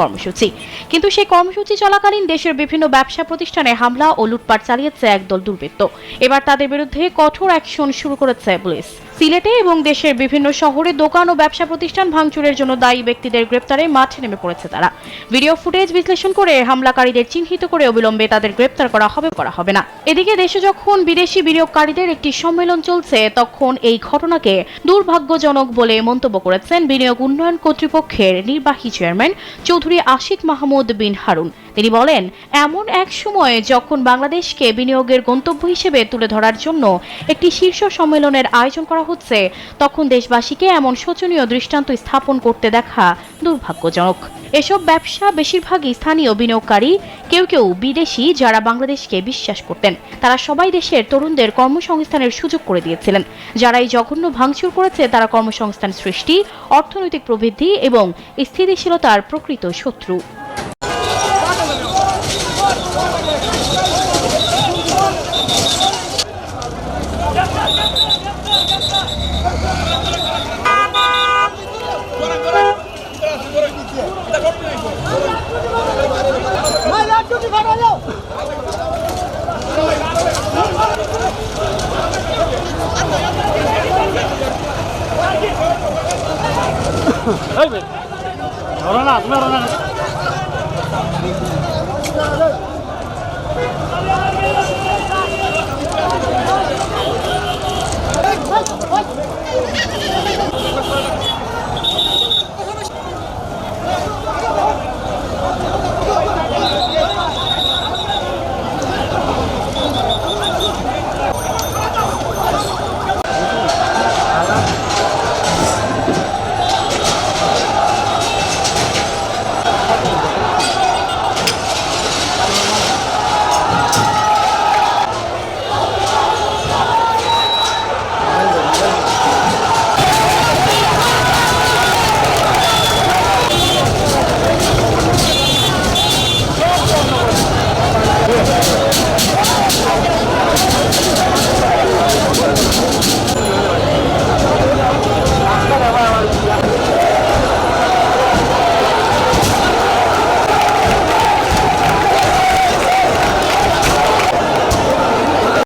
কর্মসূচি। কিন্তু সেই কর্মসূচি চলাকালীন দেশের বিভিন্ন ব্যবসা প্রতিষ্ঠানে হামলা ও লুটপাট চালিয়েছে একদল দুর্বৃত্ত। এবার তাদের বিরুদ্ধে কঠোর অ্যাকশন শুরু করেছে পুলিশ। সিলেটে এবং দেশের বিভিন্ন শহরে দোকান ও ব্যবসা প্রতিষ্ঠান ভাঙচুরের জন্য দায়ী ব্যক্তিদের গ্রেপ্তারে মাঠে নেমে পড়েছে তারা। ভিডিও ফুটেজ বিশ্লেষণ করে হামলাকারীদের চিহ্নিত করে অবিলম্বে তাদের গ্রেপ্তার করা হবে করা হবে না। এদিকে দেশে যখন বিদেশি বিনিয়োগকারীদের একটি সম্মেলন চলছে, তখন এই ঘটনাকে দুর্ভাগ্যজনক বলে মন্তব্য করেছেন বিনিয়োগ উন্নয়ন কর্তৃপক্ষের নির্বাহী চেয়ারম্যান চৌধুরী আশিক মাহমুদ বিন হারুন। তিনি বলেন, এমন এক সময়ে যখন বাংলাদেশকে বিনিয়োগের গন্তব্য হিসেবে তুলে ধরার জন্য একটি শীর্ষ সম্মেলনের আয়োজন করা হচ্ছে। তখন দেশবাসীকে এমন শোচনীয় দৃষ্টান্ত স্থাপন করতে দেখা দুর্ভাগ্যজনক। এসব ব্যবসা বেশিরভাগই স্থানীয় বিনিয়োগকারী, কেউ কেউ বিদেশি যারা বাংলাদেশকে বিশ্বাস করতেন। তারা সবাই দেশের তরুণদের কর্মসংস্থানের সুযোগ করে দিয়েছিলেন। যারা এই জঘন্য ভাঙচুর করেছে, তারা কর্মসংস্থান সৃষ্টি, অর্থনৈতিক প্রবৃদ্ধি এবং স্থিতিশীলতার প্রকৃত শত্রু। ধরো না ধরো না।